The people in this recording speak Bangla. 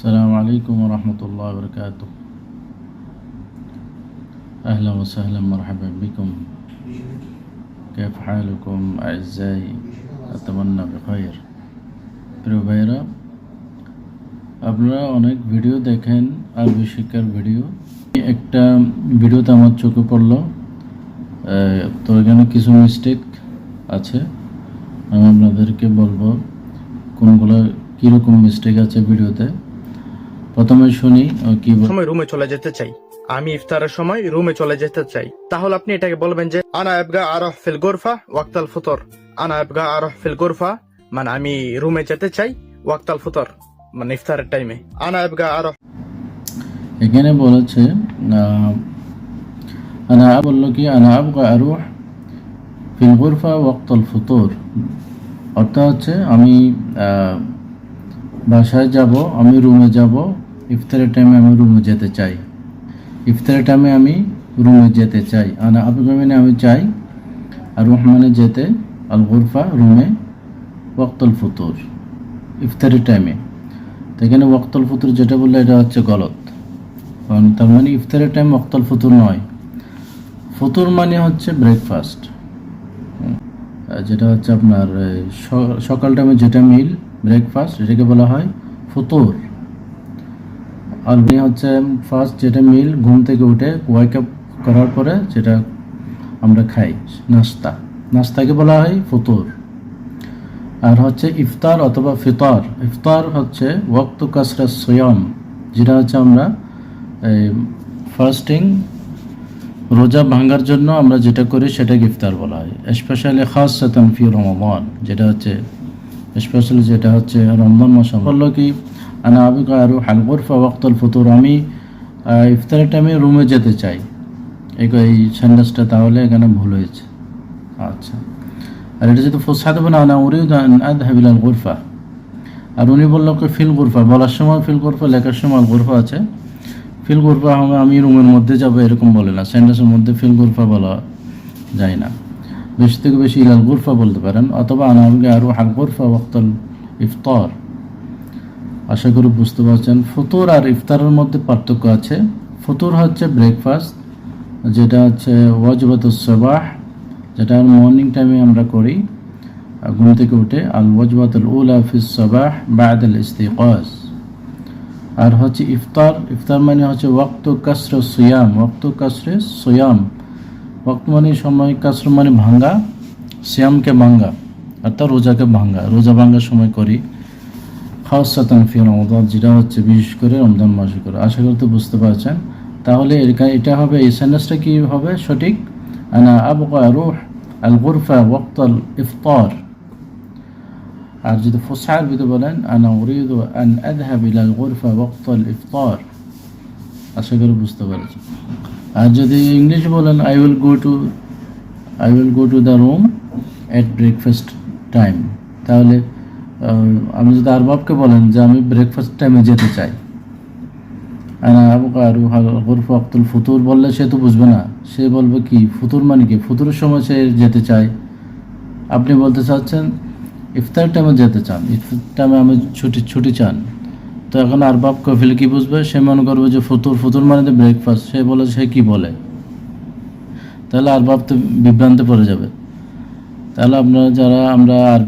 السلام عليكم ورحمة الله وبركاته أهلا وسهلا مرحبا بكم كيف حالكم أعزائي أتمنى بخير প্রিয় ভাইরা আপনারা অনেক ভিডিও দেখেন আরবি শিক্ষার ভিডিও একটা ভিডিওতে আমার চোখে পড়লো আহ, তো এখানে কিছু মিস্টেক আছে আমি আপনাদেরকে বলবো কোনগুলো কীরকম মিস্টেক আছে ভিডিওতে প্রথমে শুনি কি সময় রুমে চলে যেতে চাই। আমি ইফতারের সময় রুমে চলে যেতে চাই। তাহলে আপনি এটাকে বলবেন যে আনা এবগা আরহ ফিল গোরফা ওয়াক্তাল ফুতর। আনা এবগা আরহ ফিল গোরফা মানে আমি রুমে যেতে চাই ওয়াক্তাল ফুতর। মানে ইফতারের টাইমে। আনা এবগা আরহ এখানে বলেছে আনা বলল কি আনা আবগা আরুহ ফিল গুরফা ওয়াক্তল ফুতুর। অর্থ হচ্ছে আমি বাসায় যাব আমি রুমে যাব ইফতারের টাইমে আমি রুমে যেতে চাই। ইফতারের টাইমে আমি রুমে যেতে চাই। আনা আবগা মানে আমি চাই আর রুহ মানে যেতে আল গুরফা রুমে ওয়াক্তল ফুতুর, ইফতারের টাইমে তো এখানে ওয়াক্তল ফুতুর যেটা বললে এটা হচ্ছে গলত। কারণ তার মানে ইফতারের টাইম ওয়াক্তল ফুতুর নয়। ফুতুর মানে হচ্ছে ব্রেকফাস্ট যেটা হচ্ছে আপনার সকাল টাইমে যেটা মিল ব্রেকফাস্ট এটাকে বলা হয় ফুতুর। আর মানে হচ্ছে ফার্স্ট যেটা মিল ঘুম থেকে উঠে ওয়াক আপ করার পরে যেটা আমরা খাই, নাস্তা। নাস্তাকে বলা হয় ফুতুর। আর হচ্ছে ইফতার অথবা ফিতর। ইফতার হচ্ছে ওয়াক্ত কাসরা সয়াম, যেটা হচ্ছে আমরা ফাস্টিং রোজা ভাঙার জন্য আমরা যেটা করি সেটাকে ইফতার বলা হয়। স্পেশালি খাস সাতান ফি রমমান যেটা হচ্ছে স্পেশালি যেটা হচ্ছে রমজান মাস। বলল কি আনা আবিকা আরু হালগুরফা ওয়াক্তল ফতুর আমি ইফতারের টাইমে রুমে যেতে চাই। এই সেন্টেন্সটা তাহলে এখানে ভুল হয়েছে। আচ্ছা। আর এটা যদি ফোসাদ না আনা আন আদহাবিল আল গুরফা। আর উনি বলল ফিল গুরফা। বলার সময় ফিল গুরফা, লেখার সময় আল গুরফা আছে। ফিল গুরফা হবে, আমি রুমের মধ্যে যাব, এরকম বলে না। সেন্টেন্সের মধ্যে ফিল গুরফা বলা যায় না। বেশি থেকে বেশি ইলাল গুরফা বলতে পারেন। অথবা আনামকে আরও হাল গুরফা ওয়াক্তল ইফতার। আশা করি বুঝতে পারছেন। ফতুর আর ইফতারের মধ্যে পার্থক্য আছে। ফতুর হচ্ছে ব্রেকফাস্ট যেটা হচ্ছে ওয়াজবাত সবাহ, যেটা মর্নিং টাইমে আমরা করি ঘুম থেকে উঠে। আল ওয়াজবাতুল উলা ফিস সবাহ বাদ আল ইস্তিকাজ আর হচ্ছে ইফতার ইফতার মানে হচ্ছে ওয়াক্ত কাসর সুয়াম, ওয়াক্ত কাসরে সুয়াম। ওয়াক্ত মানে সময়, কাসর মানে ভাঙ্গা, সিয়ামকে ভাঙ্গা অর্থাৎ রোজাকে ভাঙ্গা। রোজা ভাঙ্গার সময় করি। খাওয়ার সাতান ফি রমদান যেটা হচ্ছে বিশেষ করে রমজান মাসে করে। আশা করতে বুঝতে পারছেন। তাহলে এটা হবে, এই সেন্টেন্সটা কি হবে? সঠিক? আনা আবকা রুহ আল গুরফা ওয়াক্তাল ইফতার। আর যদি ফসার ভিতরে বলেন, আনা উরিদু আন আযহাব ইলা আল গুরফা ওয়াক্তাল ইফতার। আশা করি বুঝতে পেরেছি আর যদি ইংলিশ বলেন I will go to I will go to the room at breakfast time তাহলে আপনি যদি আরবাবকে বলেন যে আমি ব্রেকফাস্ট টাইমে যেতে চাই আনা আবু কারু গরফ আক্তুল ফুতুর বললে সে তো বুঝবে না। সে বলবে কি, ফুতুর মানে কি? ফুতুরের সময় সে যেতে চায়। আপনি বলতে চাচ্ছেন, ইফতার টাইমে যেতে চান, ইফতার টাইমে আমি ছুটি ছুটি চান। তো এখন আর বাপ কফিল কি বুঝবে? সে মনে করবে যে ফুতুর ফুতুর মানে তো ব্রেকফাস্ট সে বলে, সে কি বলে? তাহলে আর বাপ তো বিভ্রান্তে পড়ে যাবে। তাহলে আপনারা যারা আমরা আর